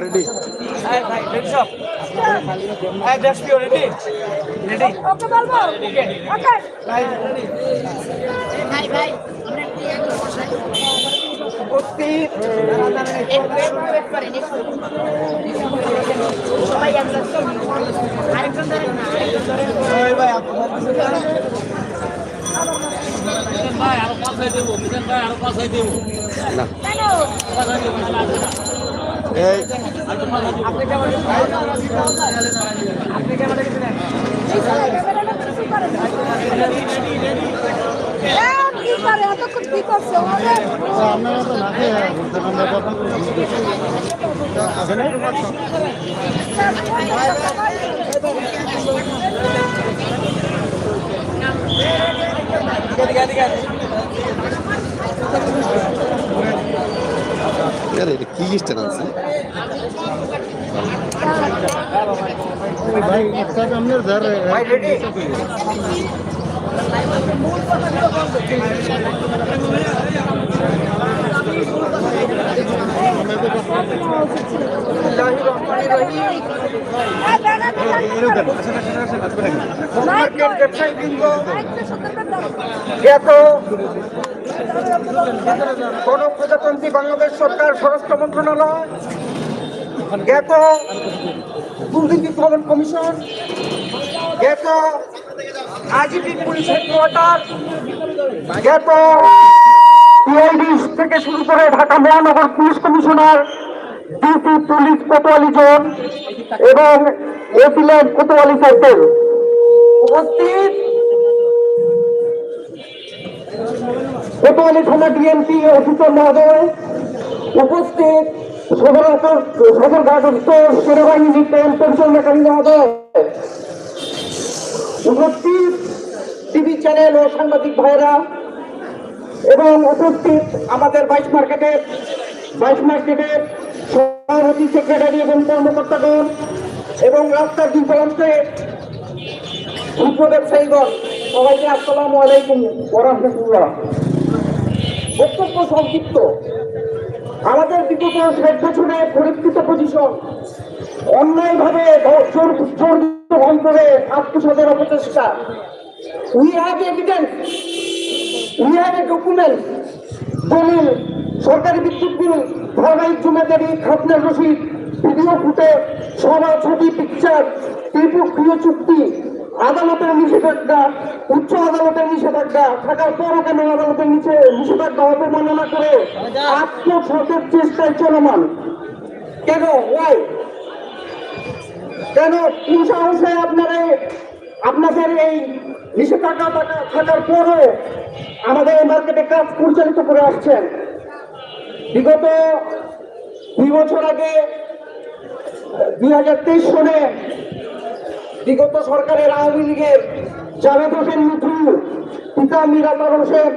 Ready সবাই ready হ্যাঁ ready okay বলব? ওকে। ভাই ভাই আমরা একটু একটু বসাই। সবাই একজন। আরেকজন ধরেন না আরেকজন ধরেন আরে এটা কি স্ট্যান্ড আছে ভাই একটা আপনার ধর এত গণপ্রজাতন্ত্রী বাংলাদেশ সরকার, স্বরাষ্ট্র মন্ত্রণালয় জ্ঞাত দুর্নীতি দমন কমিশন জ্ঞাত আইজিপি পুলিশ হেডকোয়ার্টার জ্ঞাত থেকে শুরু করে ঢাকা মহানগর police commissioner, DC police Kotwali zone এবং এপিলেট কোতোয়ালি সার্কেল উপস্থিত কোতোয়ালি থানা ডিএমপি অফিসার মহোদয়, উপস্থিত টিভি চ্যানেল ও সাংবাদিক এবং আমাদের বাইশ মার্কেটের বাইশ মার্কেটের সভাপতি সেক্রেটারি এবং কর্মকর্তাগণ এবং রাস্তার দুই প্রান্তে ক্ষুদ্র ব্যবসায়ীগণ। সবাইকে আসসালামু আলাইকুম বক্তব্য সংক্ষিপ্ত। আমাদের বিগত ষাট বছরে পরীক্ষিত পজিশন জোর ভঙ্গ করে আত্মসাদের অপচেষ্টা। We have evidence we have a document দলিল, সরকারি বিদ্যুৎ বিল ধারাবাহিক জমিদারি খাতনার রসিদ ভিডিও ফুটে সভা ছবি পিকচার ত্রিপক্ষীয় চুক্তি আদালতের নিষেধাজ্ঞা, উচ্চ আদালতের নিষেধাজ্ঞা থাকার পরও কেন আদালতের নিচে নিষেধাজ্ঞা অবমাননা করে আত্মসাতের চেষ্টায় চলমান। কেন? ওয়াই কেন? কোন সাহসে আপনারা, আপনাদের এই নিষেধাজ্ঞা থাকা- থাকার পরও আমাদের এই মার্কেটে কাজ পরিচালিত করে আসছেন? বিগত দুই বছর আগে, দুই হাজার তেইশ সনে বিগত সরকারের আওয়ামী লীগের জাভেদ হোসেন মিঠু পিতা মিরাতার হোসেন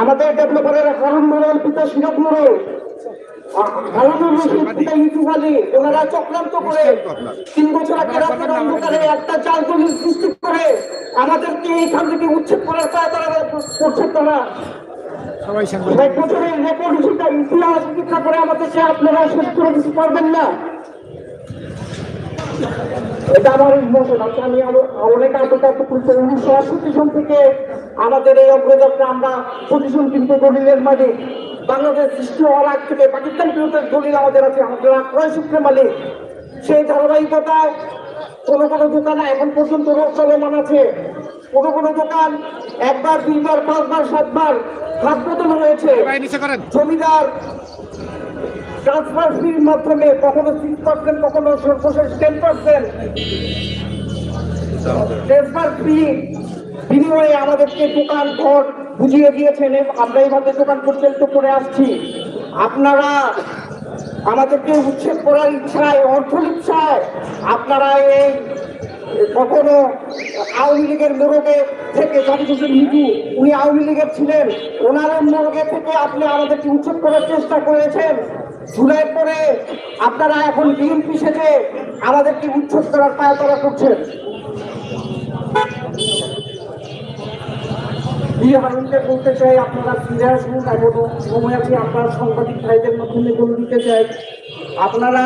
আমাদের ডেভেলপারের হারুন মোড়ল পিতা সিরাজ মোড়ল হারুনুর রশিদ পিতা ইউসুফ আলী ওনারা চক্রান্ত করে তিন বছর আগে রাতের অন্ধকারে একটা সৃষ্টি করে আমাদেরকে এইখান থেকে উচ্ছেদ করার পায় তারা করছে তারা। সবাই সাংবাদিক। ষাট বছরের রেকর্ড হিসেবে ইতিহাস পরীক্ষা করে আমাদেরকে আপনারা শেষ করে দিতে পারবেন না। এটা আমার ইমোশন আমি অনেক উনিশশো আটষট্টি সন থেকে আমাদের এই অগ্রযাত্রা আমরা পজিশন কিন্তু দলিলের মালিক বাংলাদেশ সৃষ্টি হওয়ার আগ থেকে পাকিস্তান দলিল আমাদের আছে। সূত্রে মালিক সেই ধারাবাহিকতায় কোনো কোনো দোকানে এখন পর্যন্ত রোগ চলমান আছে। কোনো কোনো দোকান একবার দুইবার পাঁচবার সাতবার হাত বদল হয়েছে জমিদার ট্রান্সফার ফির মাধ্যমে কখনো সিক্স পার্সেন্ট কখনো সর্বশেষ টেন পার্সেন্ট ট্রান্সফার ফি বিনিময়ে আমাদেরকে দোকান ঘর বুঝিয়ে দিয়েছেন, আমরা এইভাবে দোকান পরিচালিত করে আসছি। আপনারা আমাদেরকে উচ্ছেদ করার ইচ্ছায়, অর্থ ইচ্ছায় আপনারা এই কখনো আওয়ামী লীগের মোরগে থেকে জাহিদ হোসেন মিঠু উনি আওয়ামী লীগের ছিলেন, ওনার মোরগে থেকে আপনি আমাদেরকে উচ্ছেদ করার চেষ্টা করেছেন। জুলাই পরে আপনারা এখন বিএনপি সেজে আমাদেরকে উচ্ছেদ করার পায়তারা করছেন। জি হারুনকে বলতে চাই, আপনারা ফিরে আসুন এবং সময় আছে, আপনার সাংবাদিক ভাইদের মাধ্যমে বলে দিতে চাই, আপনারা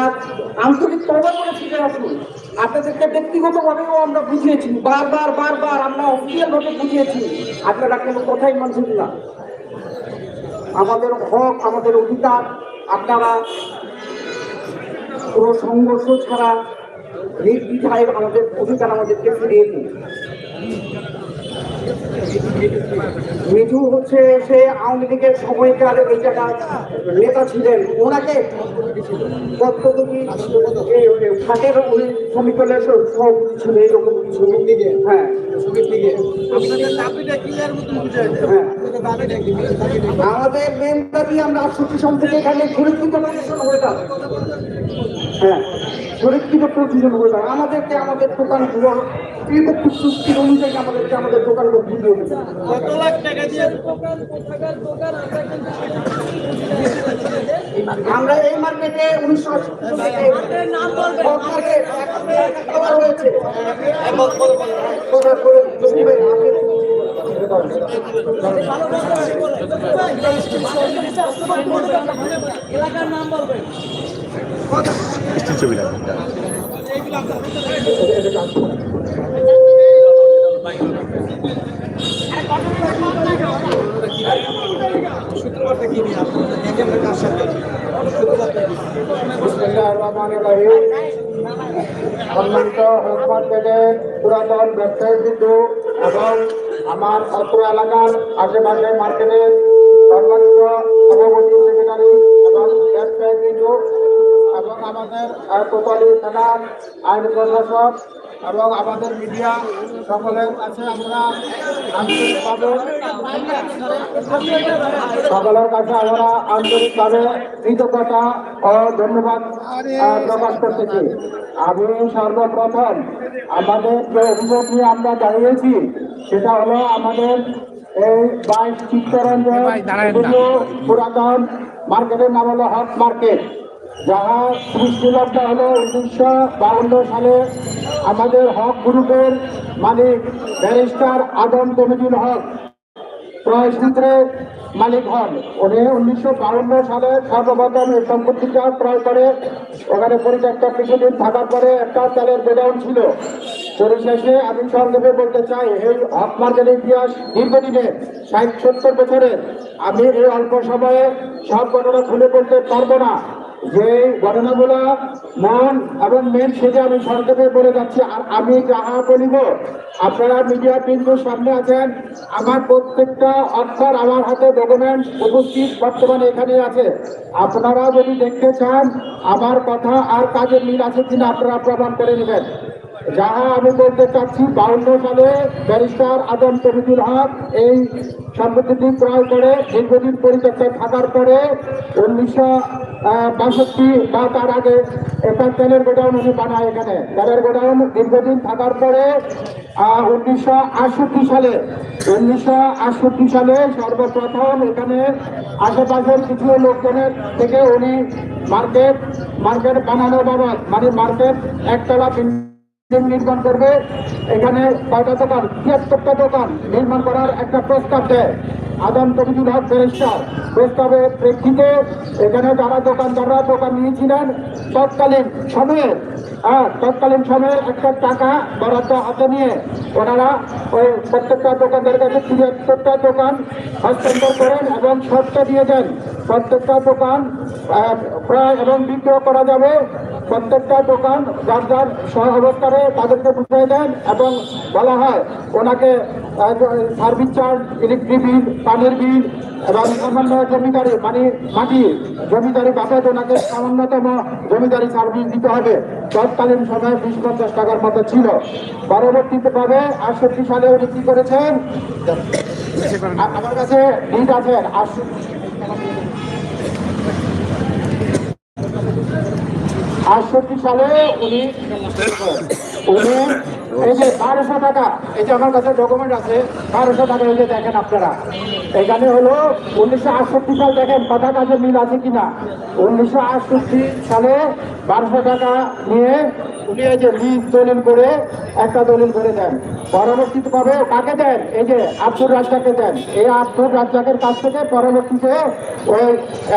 আন্তরিক তবা করে ফিরে আসুন আপনাদেরকে ব্যক্তিগতভাবেও আমরা বুঝিয়েছি, বারবার বারবার আমরা অফিসিয়াল ভাবে বুঝিয়েছি, আপনারা কোনো কথাই মানছেন না। আমাদের হক, আমাদের অধিকার, আপনারা কোনো সংঘর্ষ ছাড়া নির্বিধায় আমাদের অধিকার আমাদেরকে ফিরিয়ে দিন। মিঠু হচ্ছে সে আওয়ামী লীগের সময়কার এই জায়গায় নেতা ছিলেন। ওনাকে পদ্মদেবী উনি শ্রমিকের সভাপতি ছিল এরকম কিছু। হ্যাঁ। হ্যাঁ। আমাদের মেন দাবি আমরা আটষট্টি থেকে এখানে সুরক্ষিত প্রতিষ্ঠান হয়ে যাবে। হ্যাঁ। সুরক্ষিত প্রতিষ্ঠান হয়ে যাবে। আমাদেরকে আমাদের দোকানগুলো চুক্তির অনুযায়ী আমাদেরকে আমাদের দোকানগুলো বুঝিয়ে দেবে। আমরা এই মার্কেটে উনিশশো হক মার্কেট একটা হয়েছে। কথা করে জমিবে, ছবি রাখবেন সম্মানিত মার্কেটের পুরাতন ব্যবসায়ী বিন্দু এবং আমার অত্র এলাকার আশেপাশে মার্কেটের সম্মানিত সভাপতি সেক্রেটারি এবং ব্যবসায়ী বিন্দু এবং আমাদের কোতোয়ালি থানার আইন প্রশাসক এবং আমাদের মিডিয়া সকলের কাছে আমরা আন্তরিকভাবে সকলের কাছে আমরা আন্তরিকভাবে কৃতজ্ঞতা ও ধন্যবাদ প্রকাশ করতেছি। আমি সর্বপ্রথম আমাদের যে অভিযোগ নিয়ে আমরা দাঁড়িয়েছি সেটা হলো আমাদের এই বাইশ চিত্তরঞ্জন পুরাতন মার্কেটের নাম হলো হক মার্কেট। যাহা সৃষ্টিলব্ধ হলো উনিশশো বাউন্ন সালে আমাদের হক গ্রুপের মালিক ব্যারিস্টার আদম তমিজুল হক ক্রয়সূত্রে মালিক হন। উনি উনিশশো বাউন্ন সালে সর্বপ্রথম এই সম্পত্তিটা ক্রয় করে, ওখানে পরিত্যক্ত কিছুদিন থাকার পরে একটা তেলের গোডাউন ছিল। পরিশেষে আমি সংক্ষেপে বলতে চাই, এই হক মার্কেটের ইতিহাস দীর্ঘদিনের ষাট সত্তর বছরের। আমি এই অল্প সময়ে সব ঘটনা খুলে বলতে পারব না। যে ঘটনাগুলো মন এবং মেন সেজে আমি সংক্ষেপে বলে যাচ্ছি, আর আমি যাহা বলিব, আপনারা মিডিয়া বিন্দুর সামনে আছেন। আমার প্রত্যেকটা অক্ষর আমার হাতে ডকুমেন্ট উপস্থিত বর্তমানে এখানে আছে। আপনারা যদি দেখতে চান, আমার কথা আর কাজের মিল আছে কিনা, আপনারা প্রমাণ করে নেবেন। যাহা আমি বলতে চাচ্ছি বাউন্ন সালে ব্যারিস্টার আদম তবিজুল হক এই সম্পত্তিটি ক্রয় করে দীর্ঘদিন পরিত্যক্ত থাকার পরে উনিশশো বাষট্টি বা তার আগে একটা তেলের গোডাউন উনি বানায় এখানে। তেলের গোডাউন দীর্ঘদিন থাকার পরে উনিশশো আটষট্টি সালে, উনিশশো আটষট্টি সালে সর্বপ্রথম এখানে আশেপাশের কিছু লোকজনের থেকে উনি মার্কেট মার্কেট বানানো বাবদ মানে মার্কেট একতলা নির্মাণ করবে। এখানে কয়টা দোকান? তিয়াত্তরটা দোকান নির্মাণ করার একটা প্রস্তাব দেয়। আদম তবিজুল হক ব্যারিস্টার। প্রস্তাবের প্রেক্ষিতে এখানে যারা দোকানদাররা দোকান নিয়েছিলেন, তৎকালীন সময়ে হ্যাঁ তৎকালীন সময়ে একটা টাকা বরাদ্দ হাতে নিয়ে ওনারা ওই প্রত্যেকটা দোকানদারের কাছে তিয়াত্তরটা দোকান হস্তান্তর করেন এবং শর্ত দিয়ে দেন, প্রত্যেকটা দোকান ক্রয় এবং বিক্রয় করা যাবে। প্রত্যেকটা দোকান যার যার সহ অবস্থানে তাদেরকে বুঝিয়ে দেন এবং বলা হয় ওনাকে সার্ভিস চার্জ ইলেকট্রিক বিল পানির বিল এবং সামান্য জমিদারি মানে মাটি, জমিদারি বাবদ ওনাকে সামান্যতম জমিদারি সার্ভিস দিতে হবে। তৎকালীন সময় বিশ পঞ্চাশ টাকার মতো ছিল। পরবর্তীতে পাবে আটষট্টি সালে উনি কি করেছেন? আমার কাছে লিড আছেন, আটষট্টি আটষট্টি সালে উনি উনি এই যে বারোশো টাকা, এই যে কাছে ডকুমেন্ট আছে, বারোশো যে দেখেন আপনারা। হলো উনিশশো আটষট্টি দেখেন কাজে মিল আছে কিনা। উনিশশো আটষট্টি সালে বারোশো টাকা নিয়ে যে করে একটা দলিল করে দেন। পরবর্তীতে পাবে কাকে দেন? এই যে আব্দুর রাজ্জাকে দেন। এই আব্দুর রাজ্জাকের কাছ থেকে পরবর্তীতে ওই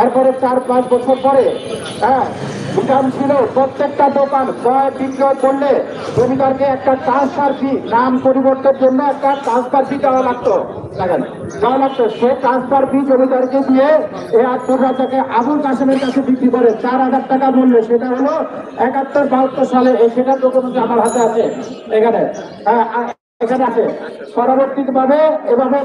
এরপরে চার পাঁচ বছর পরে হ্যাঁ ছিল, প্রত্যেকটা দোকান ক্রয় বিক্রয় করলে জমিদারকে একটা ট্রান্সফার ফি নাম পরিবর্তনের জন্য একটা ট্রান্সফার ফি দেওয়া লাগতো। লাগান দেওয়া লাগতো। সে ট্রান্সফার ফি জমিদারকে দিয়ে এ আটপুর রাজাকে আবুল কাসেমের কাছে বিক্রি করে চার হাজার টাকা মূল্য, সেটা হলো একাত্তর, বাহাত্তর সালে সেটার ডকুমেন্ট আমার হাতে আছে। এখানে আছে। পরবর্তীতে ভাবে এভাবে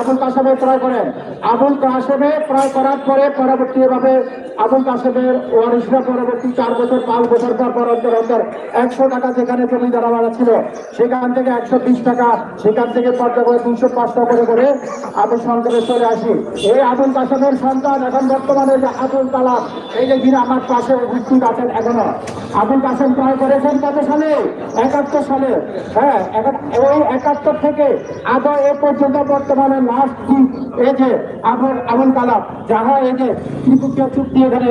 আবুল কাসেমে ক্রয় করেন। আবুল কাসেমে ক্রয় করার পরে পরবর্তী এভাবে আবুল কাসেমের ওয়ারিসরা পরবর্তী চার বছর, পাঁচ বছর পর পর অন্তর একশো টাকা যেখানে জমি দাঁড়াবাড়া ছিল, সেখান থেকে একশো বিশ টাকা, সেখান থেকে পর্যায়ে দুইশো পাঁচ টাকা করে করে আমি সন্তানে চলে আসি। এই আবুল কাসেমের সন্তান এখন বর্তমানে যে আবুল কালাম, এই যে আমার পাশে উপস্থিত আছেন এখনও। আবুল কাসেম ক্রয় করেছেন কত সালে? একাত্তর সালে। হ্যাঁ ওই একাত্তর থেকে আদৌ এ পর্যন্ত বর্তমানে লাস্ট কি? এই যে আবুল আবুল কালাম, যাহা এই যে ত্রিপুকিয়া চুক্তি এখানে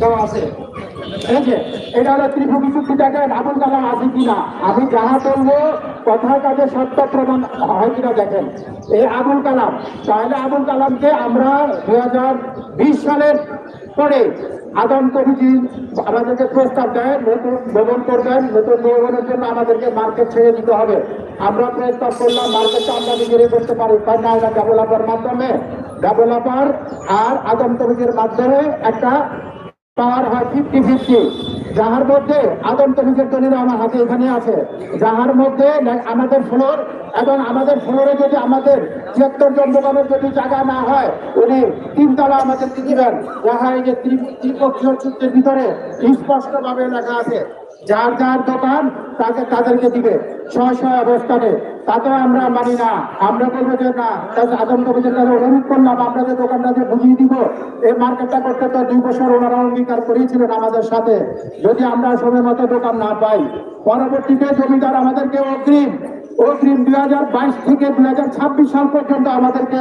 দেওয়া আছে। এই যে, এটা হলো ত্রিভুগী চুক্তি, দেখেন, আবুল কালাম আছে কিনা আমি যাহা বলব, কথা কাজে সত্য প্রমাণ হয় কিনা দেখেন। এই আবুল কালাম, তাহলে আবুল কালামকে আমরা দু হাজার বিশ সালের পরে আদম কমিটি আমাদেরকে প্রস্তাব দেয়, নতুন ভবন করবেন, নতুন ভবনের জন্য আমাদেরকে মার্কেট ছেড়ে দিতে হবে। আমরা প্রস্তাব করলাম মার্কেটটা আমরা নিজেরে করতে পারি। না এটা ডেভেলপার মাধ্যমে ডেভেলপার আর আদান কমিটির মাধ্যমে একটা পাওয়ার হয় ফিফটি ফিফটি যাহার মধ্যে আদম তফিকের দলিল আমার হাতে এখানে আছে, যাহার মধ্যে আমাদের ফ্লোর এবং আমাদের ফ্লোরে যদি আমাদের ছিয়াত্তর জন দোকানের যদি জায়গা না হয়, উনি তিনতলা আমাদেরকে দিবেন। যাহা এই যে ত্রি- ত্রিপক্ষীয় চুক্তির ভিতরে স্পষ্টভাবে লেখা আছে যার যার দোকান তাকে তাদেরকে দিবে। ছয় ছয় অবস্থানে। তাতেও আমরা মানি না। আমরা বলব যে না আদম কবিদের কাছে অনুরোধ করলাম আপনাদের দোকানটাকে বুঝিয়ে দিব, এই মার্কেটটা করতে তো দুই বছর ওনারা অঙ্গীকার করেছিলেন আমাদের সাথে। যদি আমরা সময় মতো দোকান না পাই, পরবর্তীতে জমিদার আমাদেরকে অগ্রিম অগ্রিম দুই হাজার বাইশ থেকে দুই হাজার ছাব্বিশ সাল পর্যন্ত আমাদেরকে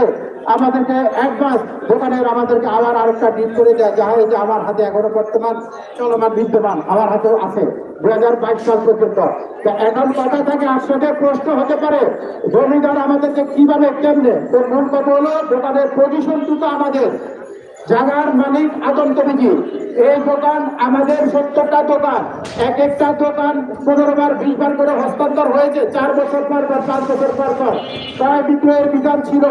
আমাদেরকে অ্যাডভান্স দোকানের আমাদেরকে আবার আরেকটা ডিল করে দেয়, যা এই যে আমার হাতে এখনও বর্তমান চলমান, বিদ্যমান, আমার হাতেও আছে দুই হাজার বাইশ সাল পর্যন্ত। তা এখন কথা থেকে আসলে প্রশ্ন হতে পারে, জমিদার আমাদেরকে কীভাবে কেমনে? তো মূল কথা হলো দোকানের পজিশন দুটো আমাদের। জাগার মালিক কমিটি এই দোকান আমাদের সত্তরটা দোকান। এক একটা দোকান পনেরো বার বিশ বার করে হস্তান্তর হয়েছে। চার বছর পর বা পাঁচ বছর পর পর। প্রায় বিক্রয়ের বিধান ছিল।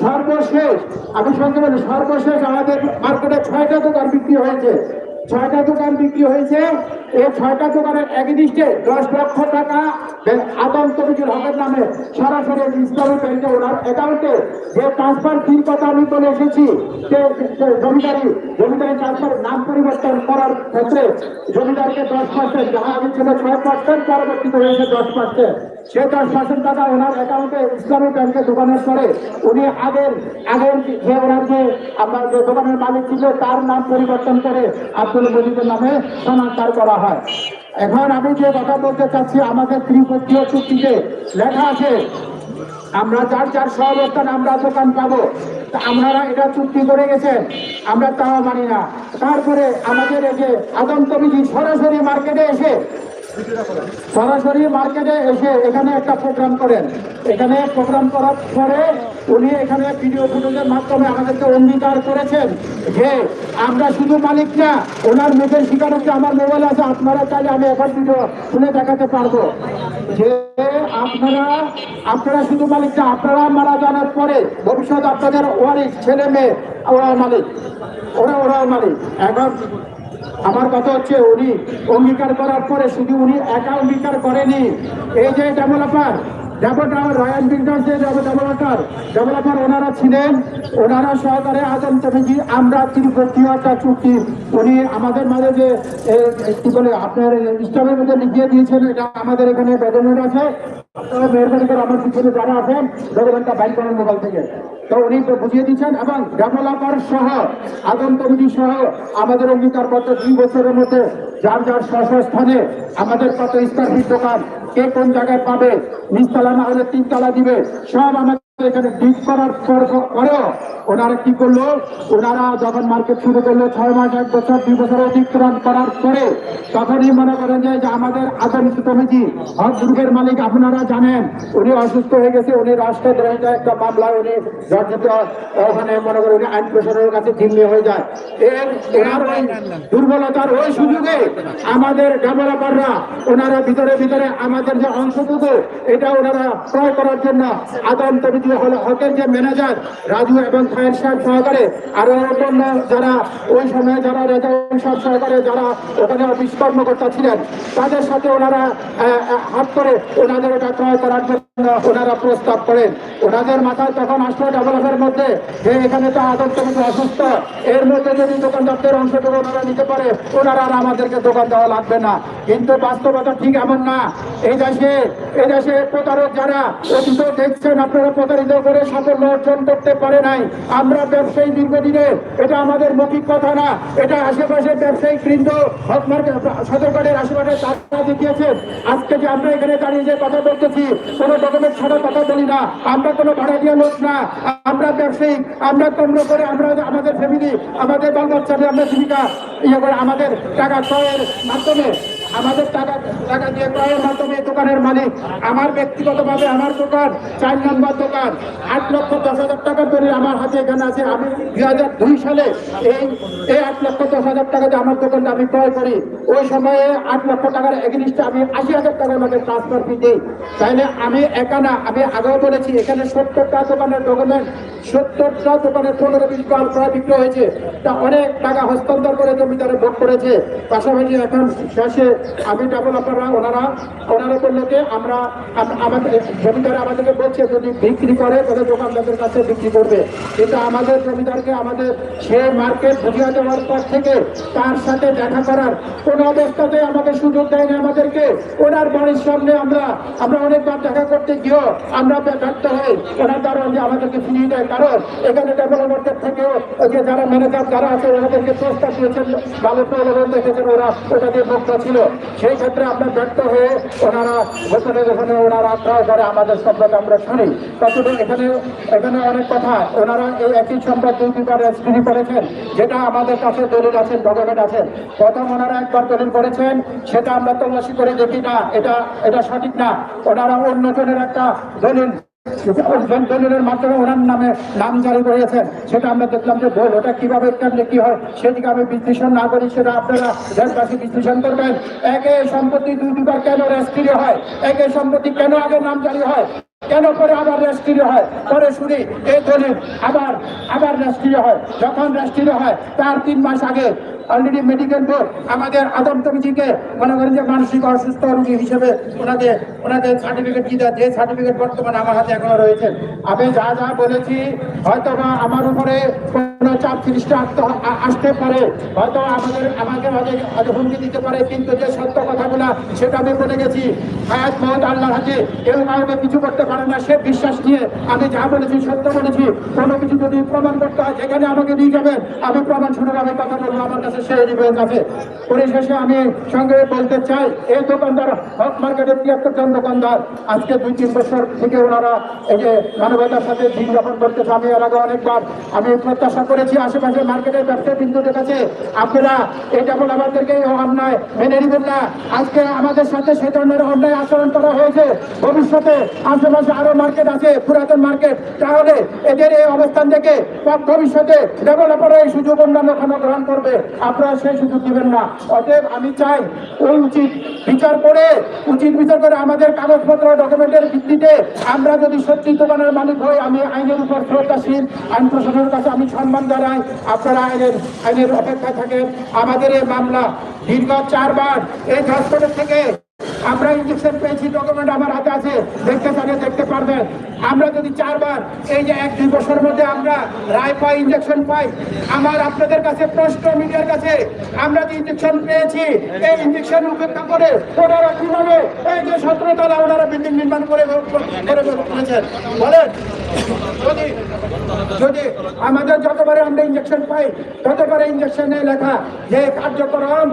সর্বশেষ, আমি সঙ্গে বলি, সর্বশেষ আমাদের মার্কেটে ছয়টা দোকান বিক্রি হয়েছে। ছয়টা দোকান বিক্রি হয়েছে এই ছয়টা দোকানের একদিষ্টে দশ লক্ষ টাকা আদম কমিটির হকের নামে সরাসরি ইসলামী ব্যাংকে ওনার অ্যাকাউন্টে যে ট্রান্সফার ফির কথা আমি বলে এসেছি জমিদারি জমিদারি ট্রান্সফার নাম পরিবর্তন করার ক্ষেত্রে জমিদারকে দশ পার্সেন্ট যাহা আগে ছিল ছয় পার্সেন্ট পরবর্তীতে হয়েছে দশ পার্সেন্ট সে দশ পার্সেন্ট টাকা ওনার অ্যাকাউন্টে ইসলামী ব্যাংকে দোকানের পরে উনি আগের আগের যে ওনার যে আপনার যে দোকানের মালিক ছিল, তার নাম পরিবর্তন করে আব্দুল মজিদের নামে স্থানান্তর করা হয়। এখন আমি যে কথা বলতে চাচ্ছি, আমাদের ত্রিপক্ষীয় চুক্তিতে লেখা আছে, আমরা যার যার সহবর্তন আমরা দোকান পাবো। তা আপনারা এটা চুক্তি করে গেছেন, আমরা তাও মানি না। তারপরে আমাদের এসে যে আদম কমিটি সরাসরি মার্কেটে এসে সরাসরি মার্কেটে এসে এখানে একটা প্রোগ্রাম করেন। এখানে প্রোগ্রাম করার পরে উনি এখানে ভিডিও ফুটেজের মাধ্যমে আমাদেরকে অঙ্গীকার করেছেন যে আমরা শুধু মালিক না, ওনার মুখের স্বীকারোক্তি আমার মোবাইল আছে? আপনারা চাইলে আমি এখন ভিডিও শুনে দেখাতে পারব। যে আপনারা আপনারা শুধু মালিক না, আপনারা মারা জানার পরে ভবিষ্যৎ আপনাদের ওয়ারিস ছেলে মেয়ে ওরা মালিক। ওরা ওরা মালিক। এখন আমার কথা হচ্ছে উনি অঙ্গীকার করার পরে শুধু উনি একা অঙ্গীকার করেনি। এই যে ডেভেলপার ডেভেলপার ওনারা ছিলেন, ওনারা আমরা চুক্তি, উনি আমাদের মাঝে যে কি বলে, আপনার দিয়েছেন আমাদের এখানে বেদনের আছে। আমার পিছনে যারা আছেন মোবাইল থেকে। তো উনি তো বুঝিয়ে দিচ্ছেন, এবং ডেভেলপার সহ কমিটি সহ আমাদের অঙ্গীকার পত্র দুই বছরের মধ্যে যার যার স্ব স্ব স্থানে আমাদের কত স্কোয়ার ফিট দোকান কে কোন জায়গায় পাবে নিচতলা না হলে তিনতলা দিবে, সব আমাদের এখানে করার পরেও ওনারা কি করল? ওনারা যখন মার্কেট শুরু করল, ছয় মাস, এক বছর, দুই করার পরে তখনই মনে করেন যে আমাদের মালিক আপনারা জানেন, উনি অসুস্থ হয়ে গেছে, উনি একটা মামলায় উনি ওখানে মনে করেন উনি আইন প্রশাসনের কাছে হয়ে যায়। এর ওই দুর্বলতার ওই সুযোগে আমাদের ডেভেলপাররা ওনারা ভিতরে ভিতরে আমাদের যে অংশটুকু, এটা ওনারা ক্রয় করার জন্য আদম কমিটি হল হকের যে ম্যানেজার রাজু এবং ফায়ার সাহেব সহকারে, আরও অন্যান্য যারা ওই সময় যারা রেজাউল সাহেব সহকারে যারা ওখানে অফিস কর্মকর্তা ছিলেন, তাদের সাথে ওনারা হাত করে ওনাদের ওটা ক্রয় করার জন্য ওনারা প্রস্তাব করেন। ওনাদের মাথায় তখন আসলো ডেভেলপের মধ্যে যে এখানে তো আদর্শ কমিটি অসুস্থ, এর মধ্যে যদি দোকানদারদের অংশটুকু ওনারা নিতে পারে, ওনারা আর আমাদেরকে দোকান দেওয়া লাগবে না। কিন্তু বাস্তবতা ঠিক এমন না। এই দেশে এই দেশে প্রতারক যারা অতীত দেখছেন আপনারা প্রতারিত করে সাফল্য অর্জন করতে পারে নাই। আমরা ব্যবসায়ী দীর্ঘদিনে, এটা আমাদের মৌখিক কথা না, এটা আশেপাশে ব্যবসায়ী বৃন্দ সদরকারের আশেপাশে তারা দেখিয়েছেন। আজকে যে আমরা এখানে দাঁড়িয়ে যে কথা বলতেছি, কোনো ডকুমেন্ট ছাড়া কথা বলি না। আমরা কোনো ভাড়া দিয়ে লোক না। আমরা ব্যবসায়ী, আমরা কর্ম করে আমরা আমাদের ফ্যামিলি আমাদের বাল বাচ্চাদের আমরা জীবিকা ইয়ে করে আমাদের টাকা ক্রয়ের মাধ্যমে আমাদের টাকা টাকা দিয়ে ক্রয়ের মাধ্যমে দোকানের মালিক, আমার ব্যক্তিগতভাবে আমার দোকান, চার নম্বর দোকান, আট লক্ষ দশ হাজার টাকার দরে আমার হাতে এখানে আছে। আমি দুই হাজার দুই সালে এই এই আট লক্ষ দশ হাজার টাকা দিয়ে আমার দোকানটা আমি ক্রয় করি। ওই সময়ে আট লক্ষ টাকার এগেনিস্টে আমি আশি হাজার টাকা আমাকে ট্রান্সফার ফি দিই। তাইলে আমি একা না, আমি আগেও বলেছি, এখানে সত্তরটা দোকানের ডকুমেন্ট সত্তরটা দোকানের পনেরো বিশ বার ক্রয় বিক্রি হয়েছে। তা অনেক টাকা হস্তান্তর করে জমিদারে ভোগ করেছে। পাশাপাশি এখন শেষে আমি ডেভেলপাররা ওনারা ওনারা বলল যে আমরা আমাদের জমিদার আমাদেরকে বলছে যদি বিক্রি করে, তাহলে দোকানদারদের কাছে বিক্রি করবে। কিন্তু আমাদের জমিদারকে আমাদের সে মার্কেট বুঝিয়ে দেওয়ার পর থেকে তার সাথে দেখা করার কোন অবস্থাতে আমাকে সুযোগ দেয়নি আমাদেরকে। ওনার বাড়ির সামনে আমরা আমরা অনেকবার দেখা করতে গিয়েও আমরা ব্যর্থ হই। ওনার দ্বারা যে আমাদেরকে ফিরিয়ে দেয়। কারণ এখানে ডেভেলপারদের থেকেও ওই যে যারা ম্যানেজার যারা আছে, ওনাদেরকে প্রস্তাব দিয়েছেন ভালো প্রলোভন দেখেছেন ওরা, ওটা দিয়ে মুক্ত ছিল। সেই ক্ষেত্রে আমরা ব্যর্থ হয়ে ওনারা গোপনে গোপনে ওনারা ক্রয় করে, আমাদের সম্পর্কে আমরা শুনি। ততটুকু এখানে এখানে অনেক কথা। ওনারা এই একই সম্পদ দুবার রেজিস্ট্রি করেছেন, যেটা আমাদের কাছে দলিল আছে ডকুমেন্ট আছেন। প্রথম ওনারা একবার দলিল করেছেন, সেটা আমরা তল্লাশি করে দেখি না, এটা এটা সঠিক না। ওনারা অন্য জনের একটা দলিল মাধ্যমে ওনার নামে নাম জারি করেছেন সেটা আমরা দেখলাম যে ভুল ওটা কীভাবে হয়, সেদিকে আমি বিশ্লেষণ না করি, সেটা আপনারা বিশ্লেষণ করবেন। একে সম্পত্তি দুই দুবার কেন রেস্ট্রি হয়? একে সম্পত্তি কেন আগে নাম জারি হয়? কেন করে আবার রেস্ট্রি হয়? পরে শুনি, এই দলিল আবার আবার রেস্ট্রি হয়। যখন রেস্ট্রি হয়, তার তিন মাস আগে অলরেডি মেডিকেল বোর্ড আমাদের আদম কমিটিকে মনে করেন যে মানসিক অসুস্থ রোগী হিসেবে ওনাকে ওনাকে সার্টিফিকেট দিয়ে যে সার্টিফিকেট বর্তমানে আমার হাতে এখনও রয়েছে। আমি যা যা বলেছি হয়তো বা আমার উপরে কোনো চাপ সৃষ্টি আসতে আসতে পারে, হয়তো আমাদের, আমাকে মাঝে হুমকি দিতে পারে, কিন্তু যে সত্য কথাগুলো সেটা আমি বলে গেছি। হায়াত মহৎ আল্লাহর হাতে কেউ কাউকে কিছু করতে পারে না সে বিশ্বাস নিয়ে আমি যা বলেছি, সত্য বলেছি, কোনো কিছু যদি প্রমাণ করতে হয় যেখানে আমাকে নিয়ে যাবেন। আমি প্রমাণ শুনে আমি কথা বলব, আমার কাছে সেই রিপোর্ট আছে। পরিশেষে আমি সঙ্গে বলতে চাই, এই দোকানদার হক মার্কেটের তিয়াত্তর জন দোকানদার আজকে দুই তিন বছর থেকে ওনারা এই যে মানবতার সাথে দিন যাপন করতেছে, আমি এর আগে অনেকবার আমি প্রত্যাশা করেছি, আশেপাশে মার্কেটের ব্যবসায়ী বিন্দুদের কাছে আপনারা এটা বলে আমাদেরকে অন্যায় মেনে নেবেন না। আজকে আমাদের সাথে সে ধরনের অন্যায় আচরণ করা হয়েছে। ভবিষ্যতে আশেপাশে আরও মার্কেট আছে, পুরাতন মার্কেট তাহলে এদের এই অবস্থান থেকে ভবিষ্যতে ডেভেলপাররা এই সুযোগ অন্যান্য ক্ষমা গ্রহণ করবে। আপনারা সেই সুযোগ দিবেন না। অতএব আমি চাই ওই উচিত বিচার করে, উচিত বিচার করে আমাদের কাগজপত্র ডকুমেন্টের ভিত্তিতে আমরা যদি সত্যি দোকানের মালিক হই, আমি আইনের উপর শ্রদ্ধাশীল আইন প্রশাসনের কাছে আমি সম্মান জানাই। আপনারা আইনের আইনের অপেক্ষায় থাকেন। আমাদের এই মামলা দীর্ঘ চারবার এই হাসপাতাল থেকে আমরা ইঞ্জেকশন পেয়েছি ডকুমেন্ট আমার হাতে আছে, দেখতে চাইলে দেখতে পারবেন। আমরা যদি চারবার, এই যে এক, দুই বছরের মধ্যে আমরা রায় পাই ইঞ্জেকশন পাই, আমার আপনাদের কাছে প্রশ্ন, মিডিয়ার কাছে, আমরা যে ইঞ্জেকশন পেয়েছি, এই ইঞ্জেকশন উপেক্ষা করে ওনারা কীভাবে এই যে সতেরোতলা ওনারা বিল্ডিং নির্মাণ করে করে করেছেন? বলেন। যদি যদি আমাদের যতবারে আমরা ইঞ্জেকশন পাই, ততবারে ইঞ্জেকশনে লেখা যে কার্যক্রম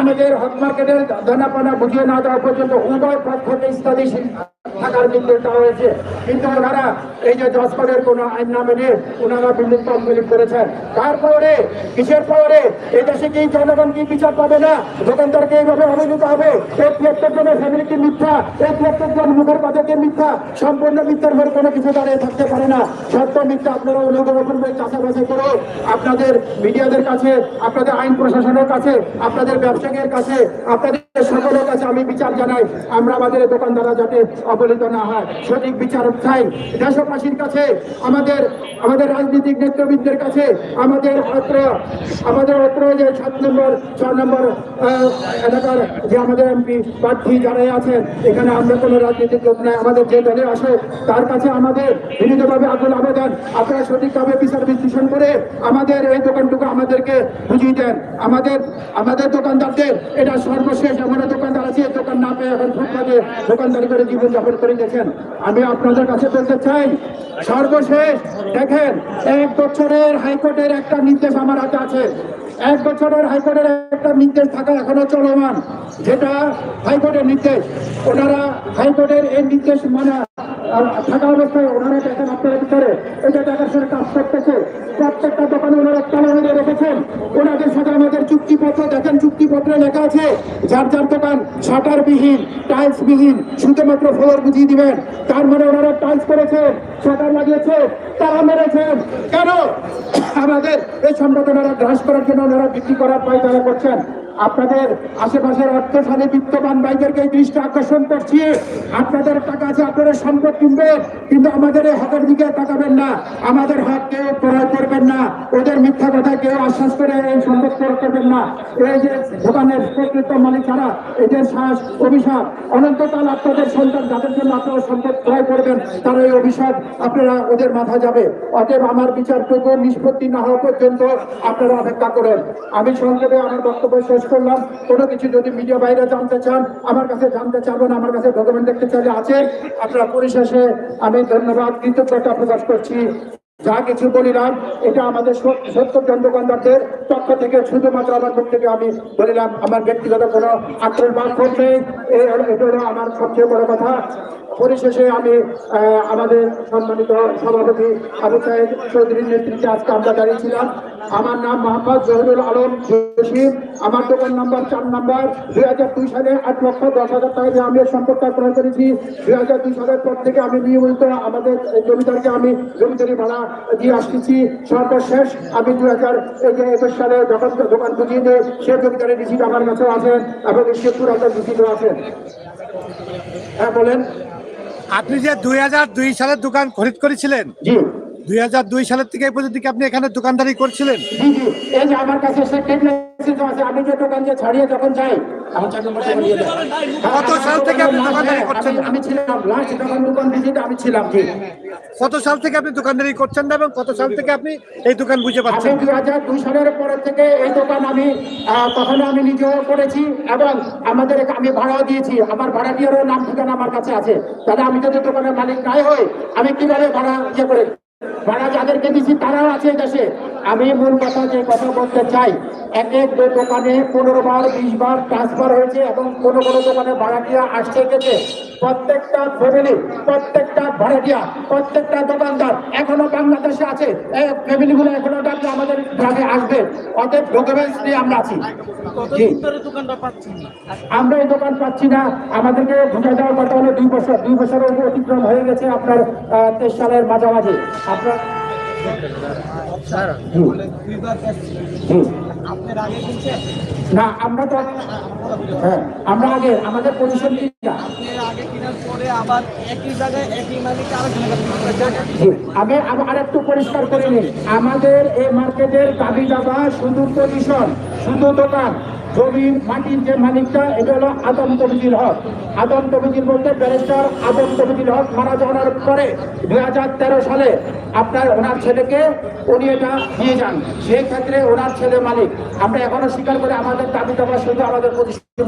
আমাদের হক মার্কেটের দানাপানা বুঝিয়ে না দেওয়া পর্যন্ত উভয় পক্ষকে স্থগিত থাকার নির্দেশ দেওয়া হয়েছে। কিন্তু ওনারা এই যে জজকোর্টের কোনো আইন না মেনে ওনারা বিল্ডিং কমপ্লিট করেছেন। তারপরে, কিসের পরে? এই কি জনগণ কি বিচার পাবে না? দোকানদারকে এইভাবে অবহেলিত হবে? এই তিয়াত্তর জনের ফ্যামিলি মিথ্যা, এই তিয়াত্তর জন মুখের পাতাকে মিথ্যা, সম্পূর্ণ মিথ্যার ঘরে কোনো কিছু দাঁড়িয়ে থাকতে পারে না। সত্য মিথ্যা আপনারা অনুগ্রহ করবেন চাষাবাসি করে আপনাদের মিডিয়াদের কাছে, আপনাদের আইন প্রশাসনের কাছে, আপনাদের ব্যবসায়ীর কাছে, আপনাদের সকলের কাছে আমি বিচার জানাই। আমরা আমাদের দোকানদাররা যাতে অবহেলিত না হয়। সঠিক বিচার চাই। দেশবাসীর কাছে, আমাদের আমাদের রাজনৈতিক নেতৃবৃন্দের কাছে, আমাদের অত্র আমাদের অত্র যে সাত নম্বর ছয় নম্বর এলাকার যে আমাদের এমপি প্রার্থী যারা আছেন, এখানে আমরা কোনো রাজনৈতিক লোক নাই আমাদের যে দলে আসে, তার কাছে আমাদের বিনীতভাবে আকুল আবেদন। আপনারা সঠিকভাবে বিচার বিশ্লেষণ করে আমাদের এই দোকানটুকু আমাদেরকে বুঝিয়ে দেন। আমাদের আমাদের দোকানদারদের, এটা সর্বশেষ এমন দোকানদার আছে, দোকান না পেয়ে এখন ফুটপাতে দোকানদারি করে জীবনযাপন করে গেছেন আমি আপনাদের কাছে বলতে চাই, সর্বশেষ দেখেন, এক বছরের হাইকোর্টের একটা নির্দেশ আমার হাতে আছে। এক বছরের হাইকোর্টের একটা নির্দেশ থাকা এখনও চলমান, যেটা হাইকোর্টের নির্দেশ। ওনারা হাইকোর্টের এই নির্দেশ মানে থাকা অবস্থায় ওনারা দেখেন আপনার ভিতরে এটা দেখাশোনা কাজ করতেছে, প্রত্যেকটা দোকানে ওনারা তালা মেরে রেখেছেন। ওনাদের সাথে আমাদের চুক্তিপত্র, দেখেন চুক্তিপত্রে লেখা আছে, যার যার দোকান শাটার বিহীন টাইলস বিহীন শুধুমাত্র ফ্লোর বুঝিয়ে দিবেন। তার মানে ওনারা টাইলস করেছে শাটার লাগিয়েছে তারা মেরেছেন। কেন? আমাদের এই সম্পদ ওনারা গ্রাস করার জন্য ওনারা বিক্রি করার পায়তারা করছেন। আপনাদের আশেপাশের অর্থশালী বিত্তবান ভাইদেরকে দৃষ্টি আকর্ষণ করছি। আপনাদের টাকা আছে আপনারা সম্পদ কিনবেন কিন্তু আমাদের এই হকের দিকে তাকাবেন না। আমাদের হক কেউ প্রয়োগ করবেন না। ওদের মিথ্যা কথা কেউ আশ্বাস করে এই সম্পদ প্রয়োগ করবেন না। এই যে দোকানের প্রকৃত মালিক ছাড়া এদের শ্বাস অভিশাপ, অনন্তকাল আপনাদের সন্তান যাদের জন্য আপনারা সম্পদ ক্রয় করবেন, তার এই অভিশাপ আপনারা ওদের মাথা যাবে। অতএব আমার বিচারটুকু নিষ্পত্তি না হওয়া পর্যন্ত আপনারা অপেক্ষা করেন। আমি সংক্ষেপে আমার বক্তব্য শেষ করলাম। কোনো কিছু যদি মিডিয়া বাইরে জানতে চান, আমার কাছে জানতে চাবেন আমার কাছে ডকুমেন্ট দেখতে চাইলে আছে। আপনারা পরিশেষে আমি ধন্যবাদ। কৃতজ্ঞতা প্রকাশ করছি। যা কিছু বলিলাম এটা আমাদের সত্তর জন দোকানদারদের পক্ষ থেকে, শুধুমাত্র আমার মুখ থেকে আমি বলিলাম আমার ব্যক্তিগত কোনো আক্রমণ নেই এটা হলো আমার সবচেয়ে বড় কথা। পরিশেষে আমি আমাদের সম্মানিত সভাপতি আবু সাহেব চৌধুরীর নেতৃত্বে আজকে আমরা দাঁড়িয়েছিলাম। আমার নাম মোহাম্মদ জহিরুল আলম জসিম আমার দোকান নাম্বার চার নাম্বার, দুই হাজার দুই সালে আট লক্ষ দশ হাজার টাকা দিয়ে আমি সম্পদটা ক্রয় করেছি। দুই হাজার দুই সালের পর থেকে আমি নিয়মিত আমাদের জমিদারকে আমি জমিদারি ভাড়া দিয়ে আসতেছি। সর্বশেষ আমি দু হাজার একুশ সালে যখন দোকান বুঝিয়ে দিয়ে সে জমিদারের রিসিট আমার কাছে আছে এবং শেখপুর আপনার রিসিটও আছে। হ্যাঁ বলেন। আপনি যে দুই দুই সালের দোকান খরিদ করেছিলেন জি। দুই সালের থেকে এই পর্যন্ত কি আপনি এখানে দোকানদারি করছিলেন? জি জি। এই যে আমার কাছে আছে আমি যে দোকান যে ছাড়িয়ে যখন যাই। কত সাল থেকে আপনি দোকানদারি হ্যাঁ, করছেন? আমি- আমি ছিলাম লাস্ট যখন দোকান ভিজিট আমি ছিলাম জি। কত সাল থেকে আপনি দোকানদারি করছেন না এবং কত সাল থেকে আপনি এই দোকান বুঝে পাচ্ছেন দুই হাজার দুই সালের পরের থেকে এই দোকান আমি তখন আমি নিজেও করেছি এবং আমাদের আমি ভাড়াও দিয়েছি। আমার ভাড়া ভাড়াটিয়ারও নাম ঠিকানা আমার কাছে আছে। তাহলে আমি যদি দোকানের মালিক নাই হই আমি কীভাবে ভাড়া ইয়ে করে ভাড়া যাদেরকে দিচ্ছি তারাও আছে দেশে। আমি মূল কথা যে কথা বলতে চাই, এক এক দোকানে পনেরো বার, বিশ বার ট্রান্সফার হয়েছে এবং কোনো কোনো দোকানে ভাড়াটিয়া আসতে গেছে প্রত্যেকটা ফ্যামিলি প্রত্যেকটা ভাড়াটিয়া, প্রত্যেকটা দোকানদার এখনও বাংলাদেশে আছে। এই ফ্যামিলিগুলো এখনও ডাকলে আমাদের গ্রামে আসবে। অতএব ডকুমেন্টস নিয়ে আমরা আছি। আমরা এই দোকান পাচ্ছি না। আমাদেরকে বুঝে দেওয়ার কথা হলো দুই বছর, দুই বছরের অতিক্রম হয়ে গেছে আপনার তেইশ সালের মাঝামাঝি। আপনার Sara. Who? Who? না আমরা তো হ্যাঁ আমরা আগে আমাদের পজিশন কি? আগে কেনার পরে আবার একই মালিক আলোচনা জি, আমি আমি আরেকটু পরিষ্কার করে নিই। আমাদের এই মার্কেটের দাবি দাবা শুধু পজিশন শুধু দোকান জমি মাটির যে মালিকটা এটা হলো আদম কমিটির হক। আদম কমিটির বলতে ব্যারিস্টার আদম কমিটির হক মারা যাওয়ার পরে দুই হাজার তেরো সালে আপনার ওনার ছেলেকে উনি এটা দিয়ে যান। সেই ক্ষেত্রে ওনার ছেলে মালিক। আমরা এখনও স্বীকার করে আমাদের দাবি দাবা শুধু আমাদের প্রতিষ্ঠান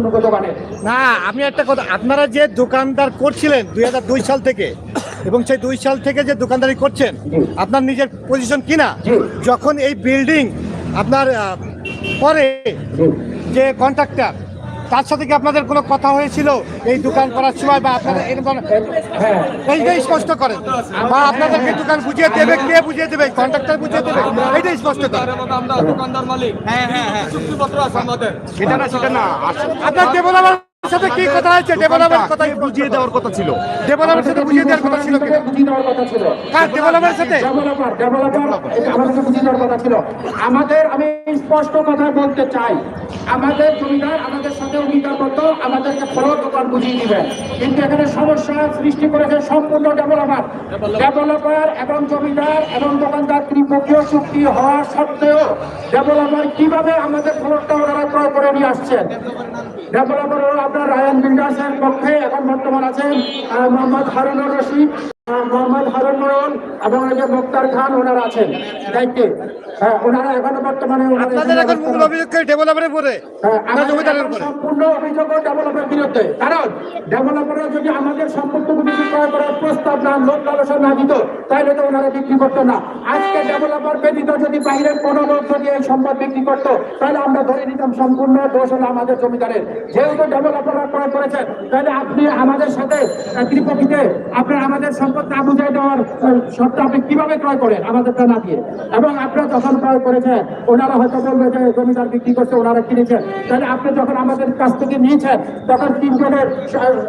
না আমি একটা কথা আপনারা যে দোকানদার করছিলেন দুই দুই সাল থেকে এবং সেই দুই সাল থেকে যে দোকানদারি করছেন আপনার নিজের পজিশন কিনা? যখন এই বিল্ডিং আপনার পরে যে কন্ট্রাক্টর তার সাথে কি আপনাদের কোনো কথা হয়েছিল এই দোকান করার সময় বা আপনাদের এরকম এইটাই স্পষ্ট করেন। বা আপনাদেরকে দোকান বুঝিয়ে দেবে কে বুঝিয়ে দেবে কন্ট্রাক্টর বুঝিয়ে দেবে? এইটাই স্পষ্ট করেন। আমরা দোকানদার মালিক হ্যাঁ হ্যাঁ হ্যাঁ। চুক্তিপত্র আছে আমাদের সেটা না সেটা না আপনার ডেভেলপার সাথে কি কথা হয়েছে? ডেভেলপার কথা বুঝিয়ে দেওয়ার কথা ছিল? সাথে বুঝিয়ে দেওয়ার কথা ছিল কিনা বুঝিয়ে দেওয়ার কথা ছিল। সাথে? ডেভেলপার ডেভেলপার আমাদেরকে বুঝিয়ে দেওয়ার কথা ছিল। আমাদের আমি স্পষ্ট কথা বলতে চাই। আমাদের জমিদার আমাদের সাথে অঙ্গীকার করতো আমাদেরকে ফলো দোকান বুঝিয়ে দিবেন। কিন্তু এখানে সমস্যা সৃষ্টি করেছে সম্পূর্ণ ডেভেলপার ডেভেলপার এবং জমিদার এবং দোকানদার ত্রিপক্ষীয় চুক্তি হওয়া সত্ত্বেও ডেভেলপার কীভাবে আমাদের ফলকটা ওনারা ক্রয় করে নিয়ে আসছেন? ডেভেলপার আপনার রায়ান বিল্ডার্সের পক্ষে এখন বর্তমান আছেন মোহাম্মদ হারুনুর রশিদ মোহাম্মদ হারুন নয়ন এবং এই যে মুক্তার খান ওনারা আছেন। দায়িত্বে হ্যাঁ ওনারা এখনও বর্তমানে আপনাদের এখন মূল অভিযোগ ডেভেলপারের উপরে হ্যাঁ, সম্পূর্ণ অভিযোগ বিরুদ্ধে। কারণ ডেভেলপাররা যদি আমাদের করার প্রস্তাব না লোক লালসা না দিত তাহলে তো ওনারা বিক্রি করতো না। আজকে ডেভেলপার ব্যতীত যদি বাইরের কোনো লোক যদি এই সম্পদ বিক্রি তাহলে আমরা ধরে নিতাম সম্পূর্ণ দোষ হলো আমাদের জমিদারের। যেহেতু ডেভেলপাররা করেছেন, তাহলে আপনি আমাদের সাথে আপনার আমাদের সম্পদ না দেওয়ার শর্ত আপনি কীভাবে ক্রয় করেন আমাদেরটা না দিয়ে। এবং আপনারা যখন ক্রয় করেছেন, ওনারা হয়তো বলবে যে জমিদার বিক্রি করছে, ওনারা কিনেছেন। তাহলে আপনি যখন আমাদের কাছ থেকে নিয়েছেন, তখন তিনজনের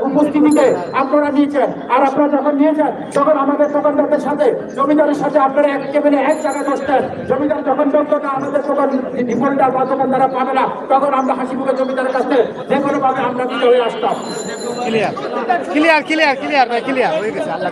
উপস্থিতিতে আপনারা নিয়েছেন। আর আপনারা যখন নিয়েছেন, তখন আমাদের দোকানদারদের সাথে, জমিদারের সাথে আপনারা এক টেবিলে এক জায়গায় বসতে জমিদার যখন বলতো না আমাদের সকল ডিফল্টার বা দোকানদারা পাবে না তখন আমরা হাসি মুখে জমিদারের কাছে যে কোনো ভাবে আমরা দিতে হয়ে আসতাম। ক্লিয়ার ক্লিয়ার ক্লিয়ার ক্লিয়ার ভাই ক্লিয়ার হয়ে গেছে আল্লাহ